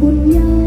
บุญยา